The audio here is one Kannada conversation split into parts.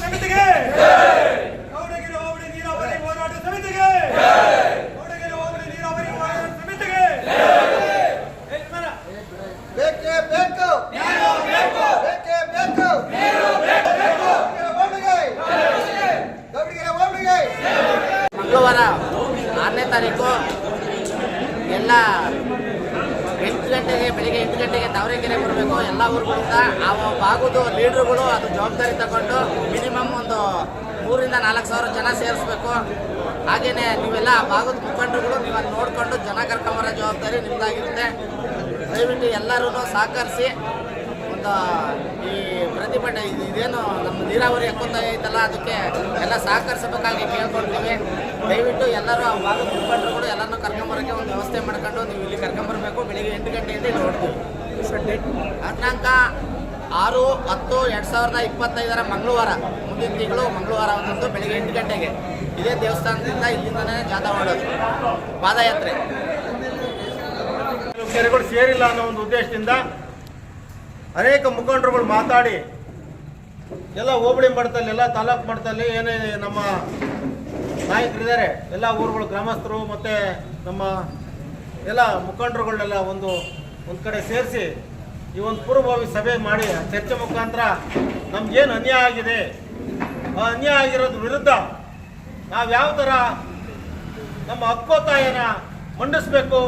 நடத்துக ಗಂಟೆಗೆ ಬೆಳಿಗ್ಗೆ ಎಂಟು ಗಂಟೆಗೆ ದಾವಣಗೆರೆ ಬರಬೇಕು. ಎಲ್ಲ ಊರುಗಳಿಂದ ಆ ಭಾಗದ ಲೀಡ್ರುಗಳು ಅದು ಜವಾಬ್ದಾರಿ ತಗೊಂಡು ಮಿನಿಮಮ್ ಒಂದು ಮೂರಿಂದ ನಾಲ್ಕು ಸಾವಿರ ಜನ ಸೇರಿಸ್ಬೇಕು. ಹಾಗೆಯೇ ನೀವೆಲ್ಲ ಆ ಭಾಗದ ಮುಖಂಡರುಗಳು ನೀವು ಅಲ್ಲಿ ನೋಡಿಕೊಂಡು ಜನ ಕರ್ಕೊಂಬರೋ ಜವಾಬ್ದಾರಿ ನಿಮ್ಮದಾಗಿರುತ್ತೆ ದಯವಿಟ್ಟು ಎಲ್ಲರೂ ಸಹಕರಿಸಿ ಒಂದು ಈ ಪ್ರತಿಭಟನೆ ಇದು ಇದೇನು ನಮ್ಮ ನೀರಾವರಿ ಹಕ್ಕೊಂತ ಐತಲ್ಲ, ಅದಕ್ಕೆ ಎಲ್ಲ ಸಹಕರಿಸಬೇಕಾಗಿ ಕೇಳ್ಕೊಳ್ತೀವಿ. ಎಲ್ಲರೂ ಆ ಭಾಗದ ಮುಖಂಡರುಗಳು ಎಲ್ಲರನ್ನೂ ಕರ್ಕೊಂಬರೋಕ್ಕೆ ಒಂದು ವ್ಯವಸ್ಥೆ ಮಾಡ್ಕೊಂಡು ನೀವು ಇಲ್ಲಿ ಕರ್ಕೊಂಬರ್ಬೇಕು. ಬೆಳಿಗ್ಗೆ ಎಂಟು ಗಂಟೆಯಿಂದ ಇಲ್ಲಿ ನೋಡ್ತೀವಿ. ದಿನಾಂಕ ಆರು ಹತ್ತು ಎರಡು ಸಾವಿರದ ಇಪ್ಪತ್ತೈದರ ಮಂಗಳವಾರ ಮುಂದಿನ ತಿಂಗಳು ಮಂಗಳವಾರ ಒಂದೊಂದು ಬೆಳಿಗ್ಗೆ ಎಂಟು ಗಂಟೆಗೆ. ಇದೇ ದೇವಸ್ಥಾನದಿಂದ ಇಲ್ಲಿಂದನೇ ಜಾಥಾ ಮಾಡೋದು. ಪಾದಯಾತ್ರೆ. ಕೆರೆಗಳು ಸೇರಿಲ್ಲ ಅನ್ನೋ ಒಂದು ಉದ್ದೇಶದಿಂದ ಅನೇಕ ಮುಖಂಡರುಗಳು ಮಾತಾಡಿ ಎಲ್ಲ ಹೋಬಳಿ ಮಟ್ಟದಲ್ಲಿ ಎಲ್ಲ ತಾಲೂಕು ಮಟ್ಟದಲ್ಲಿ ಏನೇ ನಮ್ಮ ನಾಯಕರಿದ್ದಾರೆ. ಎಲ್ಲ ಊರುಗಳು ಗ್ರಾಮಸ್ಥರು ಮತ್ತು ನಮ್ಮ ಎಲ್ಲ ಮುಖಂಡರುಗಳನ್ನೆಲ್ಲ ಒಂದು ಒಂದು ಕಡೆ ಸೇರಿಸಿ ಈ ಒಂದು ಪೂರ್ವಭಾವಿ ಸಭೆ ಮಾಡಿ ಚರ್ಚೆ ಮುಖಾಂತರ ನಮಗೇನು ಅನ್ಯಾಯ ಆಗಿದೆ? ಆ ಅನ್ಯಾಯ ಆಗಿರೋದ್ರ ವಿರುದ್ಧ ನಾವು ಯಾವ ಥರ ನಮ್ಮ ಹಕ್ಕೋತ್ತಾಯನ ಮಂಡಿಸ್ಬೇಕು?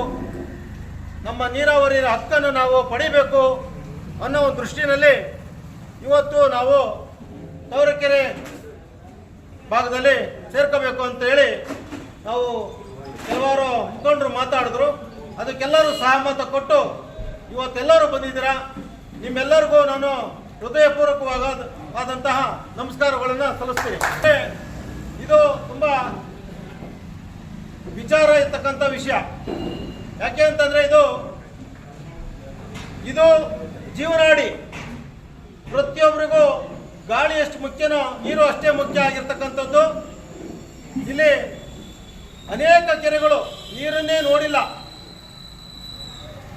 ನಮ್ಮ ನೀರಾವರಿ ಹಕ್ಕನ್ನು ನಾವು ಪಡಿಬೇಕು ಅನ್ನೋ ಒಂದು ದೃಷ್ಟಿನಲ್ಲಿ ಇವತ್ತು ನಾವು ತವರಕೆರೆ ಭಾಗದಲ್ಲಿ ಸೇರ್ಕೋಬೇಕು ಅಂತ ಹೇಳಿ ನಾವು ಕೆಲವರು ಮುಖಂಡರು ಮಾತಾಡಿದ್ರು. ಅದಕ್ಕೆಲ್ಲರೂ ಸಹಮತ ಕೊಟ್ಟು ಇವತ್ತೆಲ್ಲರೂ ಬಂದಿದ್ದೀರಾ? ನಿಮ್ಮೆಲ್ಲರಿಗೂ ನಾನು ಹೃದಯಪೂರ್ವಕವಾದ ಆದಂತಹ ನಮಸ್ಕಾರಗಳನ್ನು ಸಲ್ಲಿಸ್ತೀನಿ. ಇದು ತುಂಬ ವಿಚಾರ ಇರ್ತಕ್ಕಂಥ ವಿಷಯ. ಯಾಕೆ ಅಂತಂದ್ರೆ ಇದು ಇದು ಜೀವನಾಡಿ ಪ್ರತಿಯೊಬ್ಬರಿಗೂ ಗಾಳಿ ಎಷ್ಟು ಮುಖ್ಯನೋ ನೀರು ಅಷ್ಟೇ ಮುಖ್ಯ ಆಗಿರ್ತಕ್ಕಂಥದ್ದು. ಇಲ್ಲಿ ಅನೇಕ ಕೆರೆಗಳು ನೀರನ್ನೇ ನೋಡಿಲ್ಲ.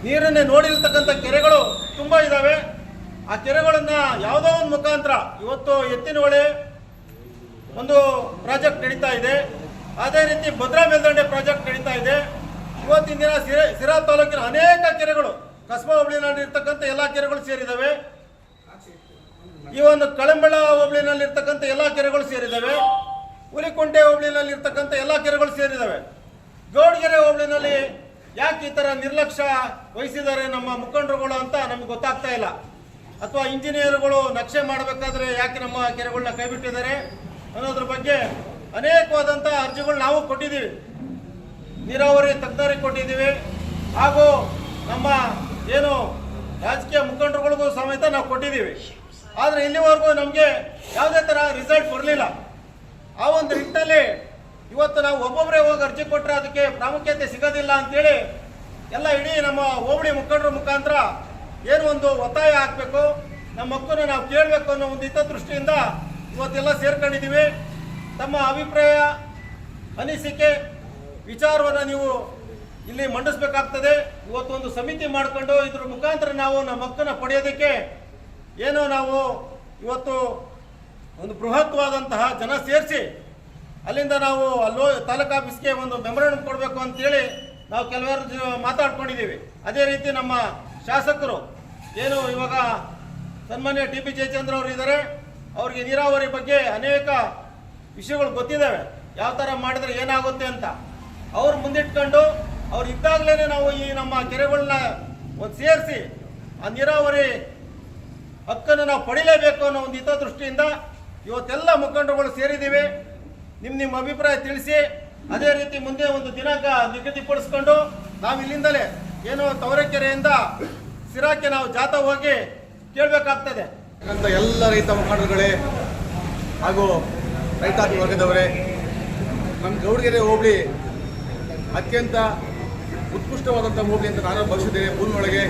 ನೀರನ್ನೇ ನೋಡಿರ್ತಕ್ಕಂಥ ಕೆರೆಗಳು ತುಂಬ ಇದ್ದಾವೆ ಆ ಕೆರೆಗಳನ್ನ ಯಾವುದೋ ಒಂದು ಮುಖಾಂತರ ಇವತ್ತು ಎತ್ತಿನ ಹೊಳೆ ಒಂದು ಪ್ರಾಜೆಕ್ಟ್ ನಡೀತಾ ಇದೆ. ಅದೇ ರೀತಿ ಭದ್ರಾ ಮೇಲ್ದಂಡೆ ಪ್ರಾಜೆಕ್ಟ್ ನಡೀತಾ ಇದೆ. ಇವತ್ತಿನ ದಿನ ಸಿರಾ ತಾಲೂಕಿನ ಅನೇಕ ಕೆರೆಗಳು, ಕಸ್ಬಾ ಹೋಬಳಿನಲ್ಲಿ ಇರ್ತಕ್ಕಂಥ ಎಲ್ಲ ಕೆರೆಗಳು ಸೇರಿದಾವೆ. ಈ ಒಂದು ಕಳಂಬಳ ಹೋಬಳಿನಲ್ಲಿರ್ತಕ್ಕಂಥ ಎಲ್ಲ ಕೆರೆಗಳು ಸೇರಿದ್ದಾವೆ. ಹುಲಿಕೊಂಡೆ ಹೋಬಳಿನಲ್ಲಿರ್ತಕ್ಕಂಥ ಎಲ್ಲ ಕೆರೆಗಳು ಸೇರಿದ್ದಾವೆ. ಗೌಡಗೆರೆ ಹೋಬಳಿನಲ್ಲಿ ಯಾಕೆ ಈ ಥರ ನಿರ್ಲಕ್ಷ್ಯ ವಹಿಸಿದ್ದಾರೆ ನಮ್ಮ ಮುಖಂಡರುಗಳು ಅಂತ ನಮ್ಗೆ ಗೊತ್ತಾಗ್ತಾ ಇಲ್ಲ. ಅಥವಾ ಇಂಜಿನಿಯರ್ಗಳು ನಕ್ಷೆ ಮಾಡಬೇಕಾದ್ರೆ ಯಾಕೆ ನಮ್ಮ ಕೆರೆಗಳನ್ನ ಕೈಬಿಟ್ಟಿದ್ದಾರೆ ಅನ್ನೋದ್ರ ಬಗ್ಗೆ ಅನೇಕವಾದಂಥ ಅರ್ಜಿಗಳು ನಾವು ಕೊಟ್ಟಿದ್ದೀವಿ. ನೀರಾವರಿ ತಜ್ಞರಿಗೆ ಕೊಟ್ಟಿದ್ದೀವಿ. ಹಾಗೂ ನಮ್ಮ ಏನು ರಾಜಕೀಯ ಮುಖಂಡರುಗಳಿಗೂ ಸಮೇತ ನಾವು ಕೊಟ್ಟಿದ್ದೀವಿ. ಆದರೆ ಇಲ್ಲಿವರೆಗೂ ನಮಗೆ ಯಾವುದೇ ಥರ ರಿಸಲ್ಟ್ ಬರಲಿಲ್ಲ. ಆ ಒಂದು ನಿಟ್ಟಿನಲ್ಲಿ ಇವತ್ತು ನಾವು ಒಬ್ಬೊಬ್ಬರೇ ಹೋಗಿ ಅರ್ಜಿ ಕೊಟ್ಟರೆ ಅದಕ್ಕೆ ಪ್ರಾಮುಖ್ಯತೆ ಸಿಗೋದಿಲ್ಲ ಅಂತೇಳಿ ಎಲ್ಲ ಇಡೀ ನಮ್ಮ ಹೋಬಳಿ ಮುಖಂಡರ ಮುಖಾಂತರ ಏನು ಒಂದು ಒತ್ತಾಯ ಹಾಕಬೇಕು, ನಮ್ಮ ಹಕ್ಕನ್ನು ನಾವು ಕೇಳಬೇಕು ಅನ್ನೋ ಒಂದು ಹಿತದೃಷ್ಟಿಯಿಂದ ಇವತ್ತೆಲ್ಲ ಸೇರ್ಕೊಂಡಿದ್ದೀವಿ. ತಮ್ಮ ಅಭಿಪ್ರಾಯ, ಅನಿಸಿಕೆ, ವಿಚಾರವನ್ನು ನೀವು ಇಲ್ಲಿ ಮಂಡಿಸ್ಬೇಕಾಗ್ತದೆ. ಇವತ್ತೊಂದು ಸಮಿತಿ ಮಾಡಿಕೊಂಡು ಇದ್ರ ಮುಖಾಂತರ ನಾವು ನಮ್ಮ ಹಕ್ಕನ್ನು ಪಡೆಯೋದಕ್ಕೆ ಏನೋ ನಾವು ಇವತ್ತು ಒಂದು ಬೃಹತ್ವಾದಂತಹ ಜನ ಸೇರಿಸಿ ಅಲ್ಲಿಂದ ನಾವು ಅಲ್ಲೋ ತಾಲೂಕು ಆಫೀಸ್ಗೆ ಒಂದು ಮೆಮೊರಂಡಮ್ ಕೊಡಬೇಕು ಅಂತೇಳಿ ನಾವು ಕೆಲವರು ಮಾತಾಡ್ಕೊಂಡಿದ್ದೀವಿ. ಅದೇ ರೀತಿ ನಮ್ಮ ಶಾಸಕರು ಏನು ಇವಾಗ ಸನ್ಮಾನ್ಯ ಟಿ ಪಿ ಜಯಚಂದ್ರ ಅವರು ಇದ್ದಾರೆ. ಅವ್ರಿಗೆ ನೀರಾವರಿ ಬಗ್ಗೆ ಅನೇಕ ವಿಷಯಗಳು ಗೊತ್ತಿದ್ದಾವೆ. ಯಾವ ಥರ ಮಾಡಿದ್ರೆ ಏನಾಗುತ್ತೆ ಅಂತ ಅವ್ರು ಮುಂದಿಟ್ಕೊಂಡು ಅವ್ರು ಇದ್ದಾಗಲೇ ನಾವು ಈ ನಮ್ಮ ಕೆರೆಗಳನ್ನ ಒಂದು ಸೇರಿಸಿ ಆ ನೀರಾವರಿ ಹಕ್ಕನ್ನು ನಾವು ಪಡಿಲೇಬೇಕು ಅನ್ನೋ ಒಂದು ಹಿತದೃಷ್ಟಿಯಿಂದ ಇವತ್ತೆಲ್ಲ ಮುಖಂಡರುಗಳು ಸೇರಿದ್ದೀವಿ. ನಿಮ್ಮ ನಿಮ್ಮ ಅಭಿಪ್ರಾಯ ತಿಳಿಸಿ. ಅದೇ ರೀತಿ ಮುಂದೆ ಒಂದು ದಿನಾಂಕ ನಿಗದಿಪಡಿಸ್ಕೊಂಡು ನಾವು ಇಲ್ಲಿಂದಲೇ ಏನೋ ತವರೆಕೆರೆಯಿಂದ ಸಿರಾಕ್ಕೆ ನಾವು ಜಾಥಾ ಹೋಗಿ ಕೇಳಬೇಕಾಗ್ತದೆ. ಅಂತ ಎಲ್ಲ ರೈತ ಮುಖಂಡರುಗಳೇ ಹಾಗೂ ರೈತಾಪಿ ವರ್ಗದವರೇ, ನಮ್ಮ ಗೌಡಗೆರೆ ಹೋಬಳಿ ಅತ್ಯಂತ ಉತ್ಕೃಷ್ಟವಾದಂಥ ಹೋಬಳಿ ಅಂತ ನಾನು ಭಾವಿಸಿದ್ದೇನೆ ಭೂಮಿ ಒಳಗೆ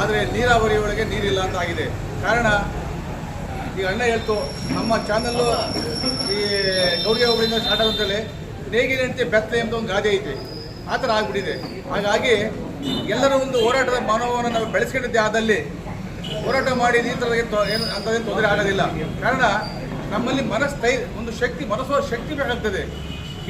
ಆದರೆ ನೀರಾವರಿ ಒಳಗೆ ನೀರಿಲ್ಲ ಅಂತ ಆಗಿದೆ. ಕಾರಣ, ಈಗ ಅಣ್ಣ ಹೇಳ್ತು, ನಮ್ಮ ಚಾನಲ್ಲು ಈ ಗೌರಿ ಹೋಬಳಿಯಿಂದ ಸ್ಟಾರ್ಟ್ ಆಗುತ್ತಲೇ ನೇಗಿನಂತೆ ಬೆತ್ತ ಎಂಬ ಒಂದು ಗಾದೆ ಐತೆ. ಆ ಥರ ಆಗಿಬಿಟ್ಟಿದೆ. ಹಾಗಾಗಿ ಎಲ್ಲರ ಒಂದು ಹೋರಾಟದ ಮನೋಭಾವನ ನಾವು ಬೆಳೆಸ್ಕೊಂಡಿದ್ದೆ ಆದಲ್ಲಿ ಹೋರಾಟ ಮಾಡಿ ಈ ಥರದ ಏನು ಏನು ಅಂಥದ್ದೇನು ತೊಂದರೆ ಆಗೋದಿಲ್ಲ. ಕಾರಣ, ನಮ್ಮಲ್ಲಿ ಮನಸ್ಸು ಒಂದು ಶಕ್ತಿ ಮನಸ್ಸುವ ಶಕ್ತಿ ಬೇಕಾಗ್ತದೆ.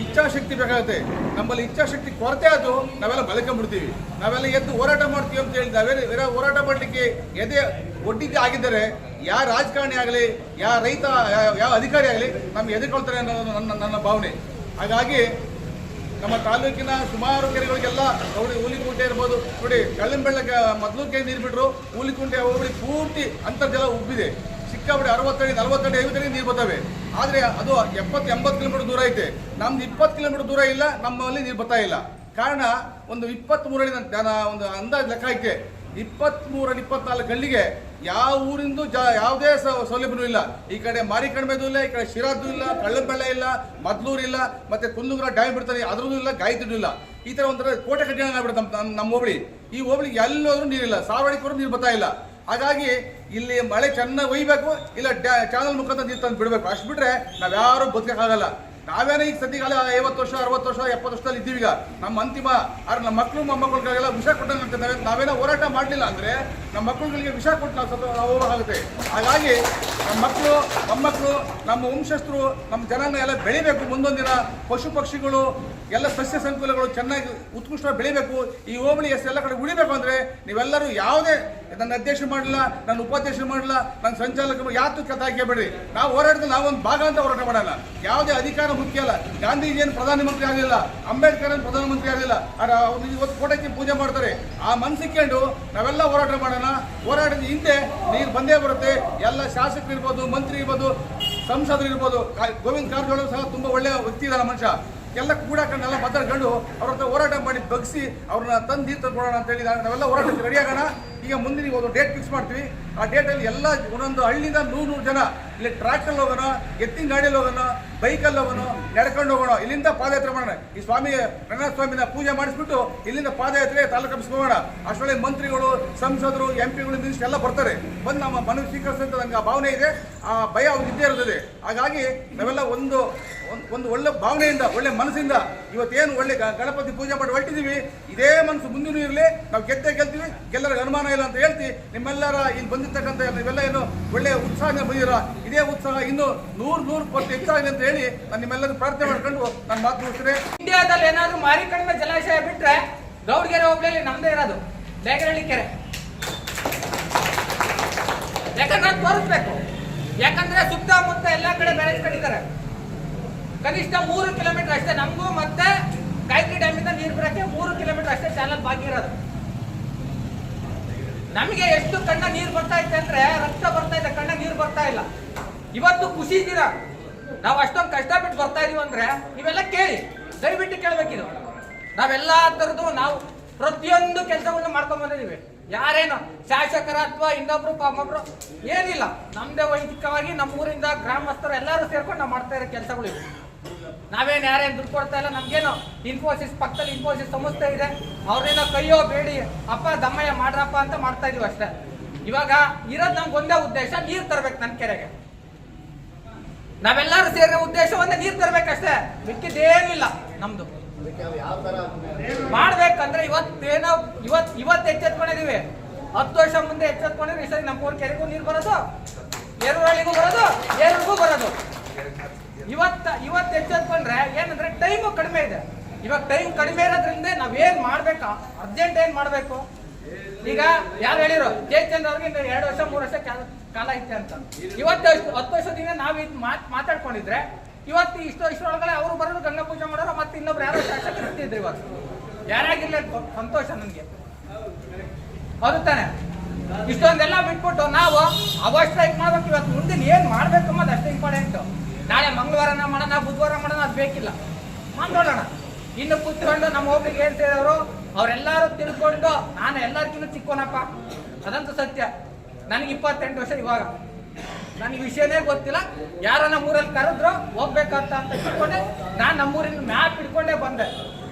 ಇಚ್ಛಾಶಕ್ತಿ ಬೇಕಾಗುತ್ತೆ. ನಮ್ಮಲ್ಲಿ ಇಚ್ಛಾಶಕ್ತಿ ಕೊರತೆ ಆದರೂ ನಾವೆಲ್ಲ ಬದುಕೊಂಡ್ಬಿಡ್ತೀವಿ ನಾವೆಲ್ಲ ಎದ್ದು ಹೋರಾಟ ಮಾಡ್ತೀವಿ ಅಂತ ಅವೇ ಬೇರೆ ಹೋರಾಟ ಮಾಡಲಿಕ್ಕೆ ಎದೆ ಒಡ್ಡಿದ್ದೆ ಆಗಿದ್ದರೆ, ಯಾವ ರಾಜಕಾರಣಿ ಆಗಲಿ, ಯಾವ ರೈತ, ಯಾವ- ಅಧಿಕಾರಿ ಆಗಲಿ ನಮ್ಗೆ ಎದುರ್ಕೊಳ್ತಾರೆ ಅನ್ನೋದು ನನ್ನ ನನ್ನ ಭಾವನೆ. ಹಾಗಾಗಿ ನಮ್ಮ ತಾಲೂಕಿನ ಸುಮಾರು ಕೆರೆಗಳಿಗೆಲ್ಲ ನೋಡಿ, ಹುಲಿಕುಂಟೆ ಇರ್ಬೋದು. ನೋಡಿ ಕಳ್ಳಂಬೆಳ್ಳಕ್ಕೆ ಮೊದಲು ನೀರು ಬಿಟ್ಟರು ಹುಲಿಕುಂಟೆ ಹೋಗಿ ಪೂರ್ತಿ ಅಂತರ್ಜಲ ಉಬ್ಬಿದೆ. ಸಿಕ್ಕಾಬಿಡಿ ಅರವತ್ತಡಿ, ನಲವತ್ತಡಿ ಐವತ್ತಡಿ ನೀರು ಬರ್ತವೆ. ಆದರೆ ಅದು ಎಪ್ಪತ್ತು ಎಂಬತ್ತು ಕಿಲೋಮೀಟರ್ ದೂರ ಐತೆ. ನಮ್ದು ಇಪ್ಪತ್ತು ಕಿಲೋಮೀಟರ್ ದೂರ ಇಲ್ಲ, ನಮ್ಮಲ್ಲಿ ನೀರು ಬರ್ತಾ ಇಲ್ಲ. ಕಾರಣ ಒಂದು ಇಪ್ಪತ್ತ್ಮೂರಡಿ ನಾನು ಒಂದು ಅಂದಾಜು ಲೆಕ್ಕ ಐತೆ. ಇಪ್ಪತ್ತ್ಮೂರಡಿ ಇಪ್ಪತ್ನಾಲ್ಕು ಗಲ್ಲಿಗೆ ಯಾವ ಊರಿಂದು ಜ, ಯಾವುದೇ ಸ- ಸೌಲಭ್ಯನೂ ಇಲ್ಲ. ಈ ಕಡೆ ಮಾರಿಕಣಿಮೆದು ಇಲ್ಲ, ಈ ಕಡೆ ಶಿರಾದ್ದು ಇಲ್ಲ, ಕಳ್ಳಂಬೆಳ್ಳ ಇಲ್ಲ, ಮದ್ಲೂರು ಇಲ್ಲ, ಮತ್ತೆ ಕುಂದುಗುರ ಡ್ಯಾಮ್ ಬಿಡ್ತಾರೆ, ಅದ್ರದ್ದು ಇಲ್ಲ, ಗಾಯತ್ರಿದು ಇಲ್ಲ. ಈ ತರ ಒಂಥರ ಕೋಟೆ ಕಟ್ಟಿನ ಆಗ್ಬಿಡುತ್ತೆ ನಮ್ಮ ನಮ್ಮ- ಹೋಬಳಿ. ಈ ಹೋಬಳಿ ಎಲ್ಲೋದ್ರೂ ನೀರಿಲ್ಲ. ಸಾವಳಿಕರು ನೀರು ಬರ್ತಾ ಇಲ್ಲ. ಹಾಗಾಗಿ ಇಲ್ಲಿ ಮಳೆ ಚೆನ್ನಾಗಿ ಒಯ್ಬೇಕು, ಇಲ್ಲ ಚಾನಲ್ ಮುಖಾಂತರ ನೀರು ತಂದು ಬಿಡಬೇಕು. ಅಷ್ಟು ಬಿಟ್ರೆ ನಾವ್ಯಾರು ಬದುಕಕ್ಕಾಗಲ್ಲ ನಾವೇನೇ ಈಗ ಸದ್ಯಕಾಲ ಐವತ್ತು ವರ್ಷ, ಅರವತ್ತು ವರ್ಷ, ಎಪ್ಪತ್ತು ವರ್ಷದಲ್ಲಿ ಇದ್ದೀವಿ ಈಗ. ನಮ್ಮ ಅಂತಿಮ ಆದ್ರೆ ನಮ್ಮ ಮಕ್ಕಳು, ಮೊಮ್ಮಕ್ಕಳಿಗೆಲ್ಲ ವಿಷ ಕೊಟ್ಟಂಗೆ ನಾವೇನೋ ಹೋರಾಟ ಮಾಡಲಿಲ್ಲ ಅಂದ್ರೆ ನಮ್ಮ ಮಕ್ಕಳುಗಳಿಗೆ ವಿಷ ಕೊಟ್ಟು ನಾವು ಸತ್ತು ನಾವು ಹೋಗುತ್ತೆ ಹಾಗಾಗಿ ನಮ್ಮ ಮಕ್ಕಳು, ಮೊಮ್ಮಕ್ಕಳು, ನಮ್ಮ ವಂಶಸ್ಥರು, ನಮ್ಮ ಜನಾಂಗ ಎಲ್ಲ ಬೆಳಿಬೇಕು. ಮುಂದೊಂದಿನ ಪಶು ಪಕ್ಷಿಗಳು, ಎಲ್ಲ ಸಸ್ಯ ಸಂಕುಲಗಳು ಚೆನ್ನಾಗಿ ಉತ್ಕೃಷ್ಟವಾಗಿ ಬೆಳಿಬೇಕು. ಈ ಹೋಬಳಿ ಎಸ್ ಎಲ್ಲ ಕಡೆ ಉಳಿಬೇಕು ಅಂದ್ರೆ ನೀವೆಲ್ಲರೂ ಯಾವುದೇ ನನ್ನ ಅಧ್ಯಕ್ಷ ಮಾಡಲಿಲ್ಲ, ನನ್ನ ಉಪಾಧ್ಯಕ್ಷ ಮಾಡಲಿಲ್ಲ, ನನ್ನ ಸಂಚಾಲಕರು ಯಾತು ಕೆಲಸ ಹಾಕಬೇಡ್ರಿ ನಾವು ಹೋರಾಟದಲ್ಲಿ ನಾವೊಂದು ಭಾಗ ಅಂತ ಹೋರಾಟ ಮಾಡೋಣ ಯಾವುದೇ ಅಧಿಕಾರ ಮುಖ್ಯ ಅಲ್ಲ. ಗಾಂಧೀಜಿ ಏನು ಪ್ರಧಾನಮಂತ್ರಿ ಆಗಲಿಲ್ಲ, ಅಂಬೇಡ್ಕರ್ ಏನು ಪ್ರಧಾನಮಂತ್ರಿ ಆಗಲಿಲ್ಲ ಅವ್ರು ಇವತ್ತು ಕೋಟಕ್ಕೆ ಪೂಜೆ ಮಾಡ್ತಾರೆ. ಆ ಮನಸ್ಸಿಕೊಂಡು ನಾವೆಲ್ಲ ಹೋರಾಟ ಮಾಡೋಣ. ಹೋರಾಟದ ಹಿಂದೆ ನೀರು ಬಂದೇ ಬರುತ್ತೆ. ಎಲ್ಲ ಶಾಸಕರು ಇರ್ಬೋದು, ಮಂತ್ರಿ ಇರ್ಬೋದು, ಸಂಸದರು ಇರ್ಬೋದು. ಗೋವಿಂದ ಕಾರಜೋಳ ಸಹ ತುಂಬಾ ಒಳ್ಳೆಯ ವ್ಯಕ್ತಿ ಇದ್ದಾನೆ ಮನುಷ್ಯ. ಎಲ್ಲ ಕೂಡಾಕೊಂಡೆಲ್ಲ ಮಾತಾಡ್ಕೊಂಡು ಅವ್ರ ಹತ್ರ ಹೋರಾಟ ಮಾಡಿ ಬಗ್ಸಿ ಅವ್ರನ್ನ ತಂದು ತೀರ್ಥ ತಂದ್ಕೊಡೋಣ ಅಂತ ಹೇಳಿ ನಾವೆಲ್ಲ ಹೋರಾಟಕ್ಕೆ ರೆಡಿ ಈಗ ಮುಂದಿನ ಒಂದು ಡೇಟ್ ಫಿಕ್ಸ್ ಮಾಡ್ತೀವಿ. ಆ ಡೇಟಲ್ಲಿ ಎಲ್ಲ ಒಂದೊಂದು ಹಳ್ಳಿಯಿಂದ ನೂರು ನೂರು ಜನ ಇಲ್ಲಿ ಟ್ರ್ಯಾಕ್ಟರ್ಲ್ಲಿ ಹೋಗೋಣ, ಎತ್ತಿನ ಗಾಡಿಯಲ್ಲಿ ಹೋಗೋಣ ಬೈಕಲ್ಲಿ ಹೋಗೋಣ, ನಡ್ಕೊಂಡು ಹೋಗೋಣ, ಇಲ್ಲಿಂದ ಪಾದಯಾತ್ರೆ ಮಾಡೋಣ. ಈ ಸ್ವಾಮಿ ರಂಗನಾಥ ಸ್ವಾಮಿನ ಪೂಜೆ ಮಾಡಿಸ್ಬಿಟ್ಟು ಇಲ್ಲಿಂದ ಪಾದಯಾತ್ರೆ ತಾಲೂಕು ಹೋಗೋಣ. ಅಷ್ಟೊಳಗೆ ಮಂತ್ರಿಗಳು, ಸಂಸದರು ಎಂ ಪಿಗಳು ಎಲ್ಲ ಬರ್ತಾರೆ. ಬಂದು ನಮ್ಮ ಮನವಿ ಸ್ವೀಕರಿಸಿದಂಥ ನನಗೆ ಆ ಭಾವನೆ ಇದೆ. ಆ ಭಯ ಅವ್ರಿಗೆ ಇದ್ದೇ ಇರ್ತದೆ ಹಾಗಾಗಿ ನಾವೆಲ್ಲ ಒಂದು, ಒಂದ್- ಒಂದು ಒಳ್ಳೆ ಭಾವನೆಯಿಂದ, ಒಳ್ಳೆ ಮನಸ್ಸಿಂದ ಇವತ್ತೇನು ಒಳ್ಳೆ ಗಣಪತಿ ಪೂಜೆ ಮಾಡಿ ಹೊರಟಿದ್ದೀವಿ. ಇದೇ ಮನಸ್ಸು ಮುಂದಿನೂ ಇರಲಿ. ನಾವು ಗೆದ್ದೇ ಗೆಲ್ತೀವಿ. ಗೆಲ್ಲರಿಗೆ ಅನುಮಾನ ಇಲ್ಲ ಅಂತ ಹೇಳ್ತಿ, ನಿಮ್ಮೆಲ್ಲರ ಇಲ್ಲಿ ಬಂದಿರ್ತಕ್ಕಂಥ ನೀವೆಲ್ಲ ಏನು ಒಳ್ಳೆ ಉತ್ಸಾಹದಿಂದ ಬಂದಿರ ಇದೇ ಉತ್ಸಾಹ ಇನ್ನು ನೂರು ನೂರು ಪಟ್ಟು ಹೆಚ್ಚಾಗಲಿ ಅಂತ ಹೇಳಿ ನಾನು ನಿಮ್ಮೆಲ್ಲರೂ ಪ್ರಾರ್ಥನೆ ಮಾಡ್ಕೊಂಡು ನಾನು ಮಾತು ಮುಗಿಸ್ತೇನೆ. ಇಂಡಿಯಾದಲ್ಲಿ ಏನಾದರೂ ಮಾರಿ ಕಡಿಮೆ ಜಲಾಶಯ ಬಿಟ್ರೆ ಗೌಡ್ಗೆರೆ ಹೋಗ್ಲಿ ನಮ್ದೇ ಇರೋದು. ಬೇಗರಳ್ಳಿ ಕೆರೆ. ಯಾಕಂದ್ರೆ ತೋರಿಸ್ಬೇಕು. ಯಾಕಂದ್ರೆ ಸುತ್ತಮುತ್ತ ಎಲ್ಲ ಕಡೆ ಬ್ಯಾರೇಜ್ ಕಟ್ಟಿದ್ದಾರೆ ಕನಿಷ್ಠ ಮೂರು ಕಿಲೋಮೀಟರ್ ಅಷ್ಟೇ. ನಮಗೂ ಮತ್ತೆ ಗಾಯತ್ರಿ ಡ್ಯಾಮಿಂದ ನೀರು ಬಿಡಕ್ಕೆ ಮೂರು ಕಿಲೋಮೀಟರ್ ಅಷ್ಟೇ ಚಾನಲ್ ಬಾಕಿ ಇರೋದು. ನಮಗೆ ಎಷ್ಟು ಕಣ್ಣ ನೀರು ಬರ್ತಾ ಇತ್ತು ಅಂದ್ರೆ ರಕ್ತ ಬರ್ತಾ ಇದೆ, ಕಣ್ಣ ನೀರು ಬರ್ತಾ ಇಲ್ಲ. ಇವತ್ತು ಖುಷಿ ಇದ್ದೀರಾ ನಾವು ಅಷ್ಟೊಂದು ಕಷ್ಟ ಬಿಟ್ಟು ಬರ್ತಾ ಇದೀವಿ ಅಂದ್ರೆ ನೀವೆಲ್ಲ ಕೇಳಿ, ದಯವಿಟ್ಟು ಕೇಳ್ಬೇಕಿದು. ನಾವೆಲ್ಲ ತರದು ನಾವು ಪ್ರತಿಯೊಂದು ಕೆಲಸವನ್ನು ಮಾಡ್ಕೊಂಡ್ ಬಂದಿದೀವಿ ಯಾರೇನು ಶಾಸಕರ ಅಥವಾ ಇನ್ನೊಬ್ರು ಪಾಪೊಬ್ರು ಏನಿಲ್ಲ. ನಮ್ದೇ ವೈಯಕ್ತಿಕವಾಗಿ ನಮ್ಮ ಊರಿಂದ ಗ್ರಾಮಸ್ಥರು ಎಲ್ಲರೂ ಸೇರ್ಕೊಂಡು ನಾವು ಮಾಡ್ತಾ ಇರೋ ಕೆಲಸಗಳು ನಾವೇನ್ ಯಾರೇನು ದುಡ್ಡು ಕೊಡ್ತಾ ಇಲ್ಲ, ನಮ್ಗೇನು ಇನ್ಫೋಸಿಸ್ ಪಕ್ಕದಲ್ಲಿ ಇನ್ಫೋಸಿಸ್ ಸಂಸ್ಥೆ ಇದೆ. ಅವ್ರೇನೋ ಕೈಯೋ ಬೇಡಿ, ಅಪ್ಪ ದಮ್ಮಯ್ಯ ಮಾಡ್ರಪ್ಪ ಅಂತ ಮಾಡ್ತಾ ಇದೀವಿ ಅಷ್ಟೇ. ಇವಾಗ ಇರೋದು ನಮ್ಗೊಂದೇ ಉದ್ದೇಶ, ನೀರು ತರಬೇಕು ನನ್ನ ಕೆರೆಗೆ. ನಾವೆಲ್ಲರೂ ಸೇರಿದ ಉದ್ದೇಶ ಒಂದೇ ನೀರು ತರಬೇಕಷ್ಟೇ. ಮಿಕ್ಕಿದೇನಿಲ್ಲ ನಮ್ದು. ಮಾಡ್ಬೇಕಂದ್ರೆ ಇವತ್ತೇನೋ ಇವತ್ ಇವತ್ತು ಎಚ್ಚೆತ್ಕೊಂಡಿದೀವಿ. ಹತ್ತು ವರ್ಷ ಮುಂದೆ ಎಚ್ಚೆತ್ಕೊಂಡಿದ್ರೆ ಈ ಸರಿ ನಮ್ಮ ಊರ್ ಕೆರೆಗೂ ನೀರು ಬರೋದು ಏರುವಳ್ಳಿಗೂ ಬರೋದು ಎರಡು ಬರೋದು. ಇವತ್ತ, ಇವತ್ತು ಎಚ್ಚೆತ್ಕೊಂಡ್ರೆ ಏನಂದ್ರೆ ಟೈಮು ಕಡಿಮೆ ಇದೆ. ಇವಾಗ ಟೈಮ್ ಕಡಿಮೆ ಇರೋದ್ರಿಂದ ನಾವೇನ್ ಮಾಡ್ಬೇಕಾ? ಅರ್ಜೆಂಟ್ ಏನ್ ಮಾಡ್ಬೇಕು? ಈಗ ಯಾರು ಹೇಳಿರೋ ಜಯಚಂದ್ರ ಅವ್ರಿಗೆ ಎರಡು ವರ್ಷ, ಮೂರು ವರ್ಷ ಕಾಲ- ಐತೆ ಅಂತ. ಇವತ್ತು ಹತ್ತು ವರ್ಷದಿಂದ ನಾವ್ ಇದು ಮಾತ್ ಮಾತಾಡ್ಕೊಂಡಿದ್ರೆ, ಇವತ್ತು ಇಷ್ಟು ಇಷ್ಟರೊಳಗಡೆ ಅವರು ಬರೋದು ಗಂಗಾ ಪೂಜೆ ಮಾಡೋರು, ಮತ್ತೆ ಇನ್ನೊಬ್ರು ಯಾರೋ ಶಾಸಕರು ಇರ್ತಿದ್ರು ಇವತ್ತು ಯಾರಾಗಿರ್ಲಿ ಸಂತೋಷ ನನ್ಗೆ ಹೌದು ತಾನೆ? ಇಷ್ಟೊಂದೆಲ್ಲ ಬಿಟ್ಬಿಟ್ಟು ನಾವು ಅವ ಸ್ಟ್ರೈಕ್ ಮಾಡ್ಬೇಕು, ಇವತ್ತು ಮುಂದಿನ ಏನ್ ಮಾಡ್ಬೇಕು ಅನ್ನೋದು ಅಷ್ಟೇ ಇಂಪಾರ್ಟೆಂಟ್ ನಾಳೆ ಮಂಗಳವಾರನ ಮಾಡೋಣ, ಬುಧವಾರ ಮಾಡೋಣ, ಅದು ಬೇಕಿಲ್ಲ. ಮಾತಾಡೋಣ ಇನ್ನು ಕೂತ್ಕೊಂಡು ನಮ್ಮ ಒಬ್ಬರಿಗೆ ಹೇಳಿದವರು ಅವರೆಲ್ಲರೂ ತಿಳ್ಕೊಂಡು, ನಾನು ಎಲ್ಲರಿಗಿಂತ ಚಿಕ್ಕೋನಪ್ಪ. ಅದಂತೂ ಸತ್ಯ. ನನಗೆ ಇಪ್ಪತ್ತೆಂಟು ವರ್ಷ ಇವಾಗ. ನನಗೆ ವಿಷಯನೇ ಗೊತ್ತಿಲ್ಲ. ಯಾರ ನಮ್ಮೂರಲ್ಲಿ ಕರೆದ್ರು ಹೋಗ್ಬೇಕಂತ ಅಂತ ಇಟ್ಕೊಂಡೆ ನಾನು ನಮ್ಮೂರಿನ ಮ್ಯಾಪ್ ಹಿಡ್ಕೊಂಡೇ ಬಂದೆ.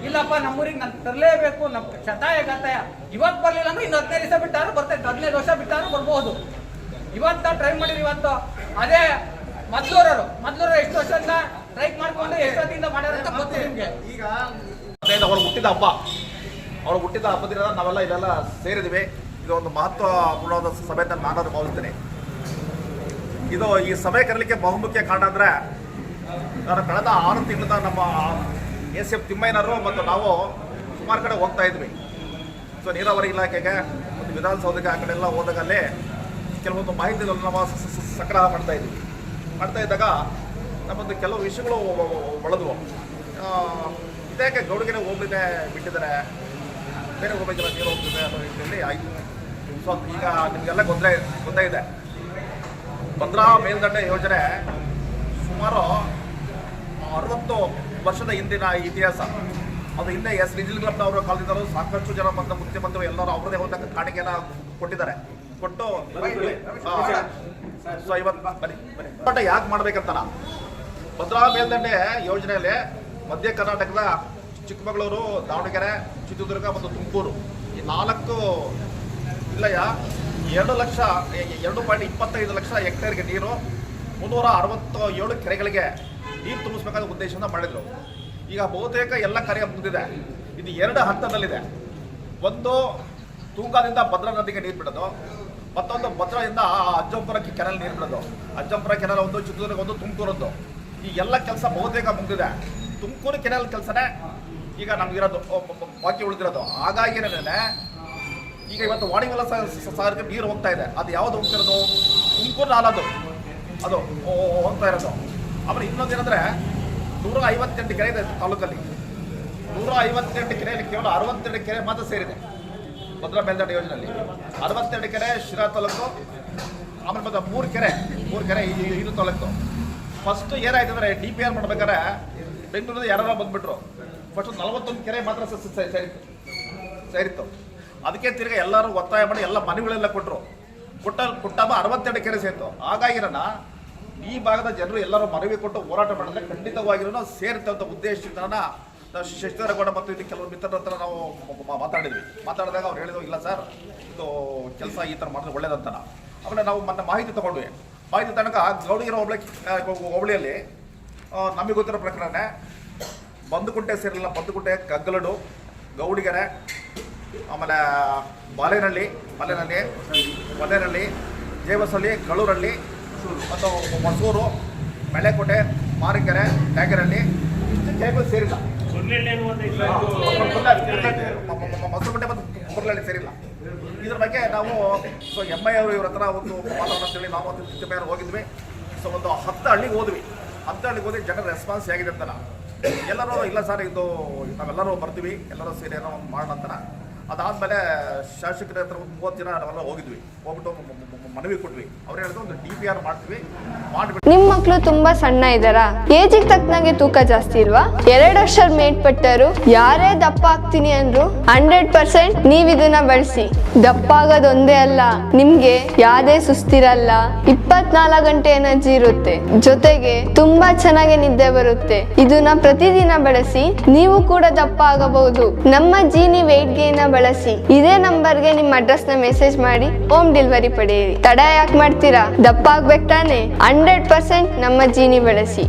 ಇಲ್ಲಪ್ಪ, ನಮ್ಮೂರಿಗೆ ನಾನು ತರಲೇಬೇಕು. ನಮ್ಮ ಶತಾಯ, ಗತಾಯ. ಇವತ್ತು ಬರಲಿಲ್ಲ ಅಂದ್ರೆ ಇನ್ನು ಹದಿನೈದು ದಿವಸ ಬಿಟ್ಟಾರು ಬರ್ತೈತೆ. ಹದಿನೈದು ವರ್ಷ ಬಿಟ್ಟಾರು ಬರ್ಬೋದು. ಇವತ್ತು ಟ್ರೈ ಮಾಡಿರಿ ಇವತ್ತು. ಅದೇ ಮೊದ್ಲೂರವರು ಮದ್ಲೂರ ಎಷ್ಟು ವರ್ಷದಿಂದ ಟ್ರೈ ಮಾಡ್ಕೊಂಡು ಎಷ್ಟೊತ್ತಿಂದ ಮಾಡ್ಯಾರ ಅಂತ ಗೊತ್ತು ನಿಮ್ಗೆ. ಈಗ ಅವ್ರು ಹುಟ್ಟಿದ ಹಬ್ಬ. ಅವ್ರು ಹುಟ್ಟಿದ ಹಬ್ಬದಿಂದ ನಾವೆಲ್ಲ ಇಲ್ಲೆಲ್ಲ ಸೇರಿದ್ವಿ. ಇದು ಒಂದು ಮಹತ್ವಪೂರ್ಣವಾದ ಸಭೆ ಅಂತ ನಾನು ಭಾವಿಸ್ತೇನೆ. ಇದು ಈ ಸಭೆ ಕರಲಿಕ್ಕೆ ಬಹುಮುಖ್ಯ ಕಾರಣ ಅಂದ್ರೆ ನಾನು ಕಳೆದ ಆರು ತಿಂಗಳಿಂದ ನಮ್ಮ ಎಸ್ ಎಫ್ ತಿಮ್ಮಯ್ಯನವರು ಮತ್ತು ನಾವು ಸುಮಾರು ಕಡೆ ಹೋಗ್ತಾ ಇದ್ವಿ. ಸೊ ನೀರಾವರಿ ಇಲಾಖೆಗೆ ಮತ್ತು ವಿಧಾನಸೌಧಕ್ಕೆ ಆ ಕಡೆ ಎಲ್ಲ ಹೋದಾಗಲ್ಲೇ ಕೆಲವೊಂದು ಮಾಹಿತಿಗಳನ್ನು ನಾವು ಸಂಗ್ರಹ ಮಾಡ್ತಾ ಇದ್ವಿ. ಮಾಡ್ತಾ ಇದ್ದಾಗ ನಮ್ಮದು ಕೆಲವು ವಿಷಯಗಳು ಒಳದು ಇದ್ಯಾಕೆ ಗೌಡಿಗೆರೆ ಹೋಗ್ಲಿದೆ ಬಿಟ್ಟಿದ್ದಾರೆ? ಬೇರೆ ಹೋಗ್ಬೇಕಿಲ್ಲ ನೀರು ಹೋಗ್ತಿದೆ ಅನ್ನೋ ರೀತಿಯಲ್ಲಿ ಆಯಿತು. ಸೊ ಈಗ ನಿಮಗೆಲ್ಲ ಗೊತ್ತೇ ಗೊತ್ತೇ ಇದೆ. ಭದ್ರಾ ಮೇಲ್ದಂಡೆ ಯೋಜನೆ ಸುಮಾರು ಅರವತ್ತು ವರ್ಷದ ಹಿಂದಿನ ಇತಿಹಾಸ. ಅದು ಹಿಂದೆ ಎಸ್. ನಿಜಲಿಂಗಪ್ಪನವರ ಕಾಲದಿಂದಲೂ ಸಾಕಷ್ಟು ಜನ ಬಂದ ಮುಖ್ಯಮಂತ್ರಿ ಎಲ್ಲರೂ ಅವರದೇ ಹೋದ ಕಾಣಿಕೆನ ಕೊಟ್ಟಿದ್ದಾರೆ. ಕೊಟ್ಟು ಸೊ ಇವತ್ತು ಬನ್ನಿ ಯಾಕೆ ಮಾಡ್ಬೇಕಂತಾನ? ಭದ್ರಾ ಮೇಲ್ದಂಡೆ ಯೋಜನೆಯಲ್ಲಿ ಮಧ್ಯ ಕರ್ನಾಟಕದ ಚಿಕ್ಕಮಗಳೂರು, ದಾವಣಗೆರೆ, ಚಿತ್ರದುರ್ಗ ಮತ್ತು ತುಮಕೂರು. ಈ ನಾಲ್ಕು ಜಿಲ್ಲೆಯ ಎರಡು ಲಕ್ಷ ಎರಡು ಪಾಯಿಂಟ್ ಇಪ್ಪತ್ತೈದು ಲಕ್ಷ ಹೆಕ್ಟೇರ್ಗೆ ನೀರು, ಮುನ್ನೂರ ಅರವತ್ತು ಏಳು ಕೆರೆಗಳಿಗೆ ನೀರು ತುಂಬಿಸ್ಬೇಕಾದ ಉದ್ದೇಶದಿಂದ ಮಾಡಿದರು. ಈಗ ಬಹುತೇಕ ಎಲ್ಲ ಕಾರ್ಯ ಮುಗಿದಿದೆ ಇದು ಎರಡು ಹಂತದಲ್ಲಿದೆ. ಒಂದು, ತೂಂಗಾದಿಂದ ಭದ್ರಾ ನದಿಗೆ ನೀರು ಬಿಡೋದು. ಮತ್ತೊಂದು ಭದ್ರಾದಿಂದ ಅಜ್ಜಂಪುರಕ್ಕೆ ಕೆರೆಲ್ ನೀರು ಬಿಡೋದು ಅಜ್ಜಂಪುರ ಕೆರೆಲ್ ಒಂದು, ಚಿತ್ರದುರ್ಗ ಒಂದು, ತುಮಕೂರದ್ದು. ಈ ಎಲ್ಲ ಕೆಲಸ ಬಹುತೇಕ ಮುಗಿದಿದೆ. ತುಮಕೂರು ಕೆರೆಲ್ ಕೆಲಸನೇ ಈಗ ನಮಗಿರೋದು ಬಾಕಿ ಉಳಿದಿರೋದು. ಹಾಗಾಗಿ ಈಗ ಇವತ್ತು ವಾಣಿವೆಲ್ಲ ಸಾಗರಕ್ಕೆ ನೀರು ಹೋಗ್ತಾ ಇದೆ. ಅದು ಯಾವ್ದು ಹೋಗ್ತಿರೋದು? ತುಮಕೂರು ನಾಲದು ಅದು ಹೋಗ್ತಾ ಇರೋದು. ಆಮೇಲೆ ಇನ್ನೊಂದು ಏನಂದ್ರೆ ನೂರ ಐವತ್ತೆಂಟು ಕೆರೆ ಇದೆ ತಾಲೂಕಲ್ಲಿ. ನೂರ ಐವತ್ತೆಂಟು ಕೆರೆಯಲ್ಲಿ ಕೇವಲ ಅರವತ್ತೆರಡು ಕೆರೆ ಮಾತ್ರ ಸೇರಿದೆ. ಭದ್ರಾ ಮೇಲ್ದಂಡೆ ಯೋಜನೆಯಲ್ಲಿ. ಅರವತ್ತೆರಡು ಕೆರೆ ಶಿರಾ ತಾಲೂಕು, ಆಮೇಲೆ ಮತ್ತೆ ಮೂರು ಕೆರೆ ಮೂರು ಕೆರೆ ಇದು ತಾಲೂಕು. ಫಸ್ಟ್ ಏನಾಯ್ತು ಅಂದರೆ ಡಿ ಪಿ ಆರ್ ಮಾಡ್ಬೇಕಾದ್ರೆ ಬೆಂಗಳೂರಿಂದ ಯಾರು ಬಂದ್ಬಿಟ್ರು. ಫಸ್ಟ್ ನಲವತ್ತೊಂದು ಕೆರೆ ಮಾತ್ರ ಸೇರಿತ್ತು ಸೇರಿತ್ತು ಅದಕ್ಕೆ ತಿರ್ಗಿ ಎಲ್ಲರೂ ಒತ್ತಾಯ ಮಾಡಿ ಎಲ್ಲ ಮನೆಗಳೆಲ್ಲ ಕೊಟ್ಟರು ಕೊಟ್ಟ ಕೊಟ್ಟಾಗ ಅರವತ್ತೆರಡು ಕೆರೆ ಸೇರಿತು. ಹಾಗಾಗಿರೋಣ ಈ ಭಾಗದ ಜನರು ಎಲ್ಲರೂ ಮನವಿ ಕೊಟ್ಟು ಹೋರಾಟ ಮಾಡಿದ್ರೆ ಖಂಡಿತವಾಗಿರೋ ಸೇರುತ್ತೆ ಅಂತ ಉದ್ದೇಶದಿಂದ ನಾವು ಶಶಿಧರಗೌಡ ಮತ್ತು ಇಲ್ಲಿ ಕೆಲವು ಮಿತ್ರರ ಹತ್ರ ನಾವು ಮಾತಾಡಿದ್ವಿ. ಮಾತಾಡಿದಾಗ ಅವ್ರು ಹೇಳಿದ್ರು ಇಲ್ಲ ಸರ್, ಇದು ಕೆಲಸ ಈ ಥರ ಮಾಡಿದ್ರೆ ಒಳ್ಳೇದಂತ ಆಮೇಲೆ ನಾವು ಮೊನ್ನೆ ಮಾಹಿತಿ ತೊಗೊಂಡ್ವಿ. ಮಾಹಿತಿ ತನಕ ಗೌಡಿಗಿರೋ ಹೋಬಳಿ ಹೋಬಳಿಯಲ್ಲಿ ನಮಗೆ ಗೊತ್ತಿರೋ ಪ್ರಕರಣ ಬಂದುಕುಂಟೆ ಸೇರಿಲ್ಲ ಬಂದುಕುಂಟೆ ಕಗ್ಗಲಡು ಗೌಡಿಗೆರೆ, ಆಮೇಲೆ ಬಾಲೇನಹಳ್ಳಿ ಬಾಲೇನಹಳ್ಳಿ ಮಲ್ಲೇನಹಳ್ಳಿ ಜೇವಸಹಳ್ಳಿ ಕಳೂರಳ್ಳಿ, ಮತ್ತು ಮಸೂರು ಮೆಳೆಕೋಟೆ, ಮಾರಿಕೆರೆ ಟ್ಯಾಗರಹಳ್ಳಿ ಇಷ್ಟು ಜೇಬಲ್ ಸೇರಿಲ್ಲ. ಮಸೂರುಗುಂಟೆ ಮತ್ತು ಕುರ್ಲಹಳ್ಳಿ ಸೇರಿಲ್ಲ ಇದ್ರ ಬಗ್ಗೆ ನಾವು ಸೊ ಎಂ ಐ ಅವರು ಇವ್ರ ಹತ್ರ ಒಂದು ವಾತಾವರಣ ಅಂತೇಳಿ ನಾವು ಒಂದು ಐ ಹೋಗಿದ್ವಿ ಸೊ ಒಂದು ಹತ್ತು ಹಳ್ಳಿಗೆ ಹೋದ್ವಿ ಹತ್ತು ಹಳ್ಳಿಗೆ ಹೋದ್ರೆ ಜನರ ರೆಸ್ಪಾನ್ಸ್ ಹೇಗಿದೆ ಅಂತ ಎಲ್ಲರೂ ಇಲ್ಲ ಸರ್ ಇದು ನಾವೆಲ್ಲರೂ ಬರ್ತೀವಿ ಎಲ್ಲರೂ ಸೇರಿ ಏನೋ ಒಂದು ಮಾಡೋಣ ಅಂತ ಅದಾದಮೇಲೆ ಶಾಸಕರ ಹತ್ರ ಒಂದು ಮೂವತ್ತು ಜನ ನಾವೆಲ್ಲ ಹೋಗಿದ್ವಿ ಹೋಗ್ಬಿಟ್ಟು ನಿಮ್ ಮಕ್ಳು ತುಂಬಾ ಸಣ್ಣ ಇದ್ದಾರಾ? ಏಜಿಗೆ ತಕ್ಕನಾಗೆ ತೂಕ ಜಾಸ್ತಿ ಇಲ್ವಾ? ಎರಡು ವರ್ಷ ಮೇಲ್ಪಟ್ಟರು ಯಾರೇ ದಪ್ಪ ಆಗ್ತೀನಿ ಅಂದ್ರು ಹಂಡ್ರೆಡ್ ಪರ್ಸೆಂಟ್ ನೀವ್ ಇದನ್ನ ಬಳಸಿ. ದಪ್ಪ ಆಗೋದೊಂದೇ ಅಲ್ಲ, ನಿಮ್ಗೆ ಯಾವ್ದೇ ಸುಸ್ತಿರಲ್ಲ. ಇಪ್ಪತ್ನಾಲ್ಕು ಗಂಟೆ ಎನರ್ಜಿ ಇರುತ್ತೆ. ಜೊತೆಗೆ ತುಂಬಾ ಚೆನ್ನಾಗಿ ನಿದ್ದೆ ಬರುತ್ತೆ. ಇದನ್ನ ಪ್ರತಿದಿನ ಬಳಸಿ, ನೀವು ಕೂಡ ದಪ್ಪ ಆಗಬಹುದು. ನಮ್ಮ ಜೀನಿ ವೆಯ್ಟ್ ಗೇನ್ ಬಳಸಿ. ಇದೇ ನಂಬರ್ಗೆ ನಿಮ್ಮ ಅಡ್ರೆಸ್ನ ಮೆಸೇಜ್ ಮಾಡಿ ಹೋಮ್ ಡೆಲಿವರಿ ಪಡೆಯಿರಿ. ತಡ ಯಾಕೆ ಮಾಡ್ತೀರಾ? ದಪ್ಪ ಆಗ್ಬೇಕು ತಾನೆ? ಹಂಡ್ರೆಡ್ ಪರ್ಸೆಂಟ್ ನಮ್ಮ ಜೀನಿ ಬಳಸಿ.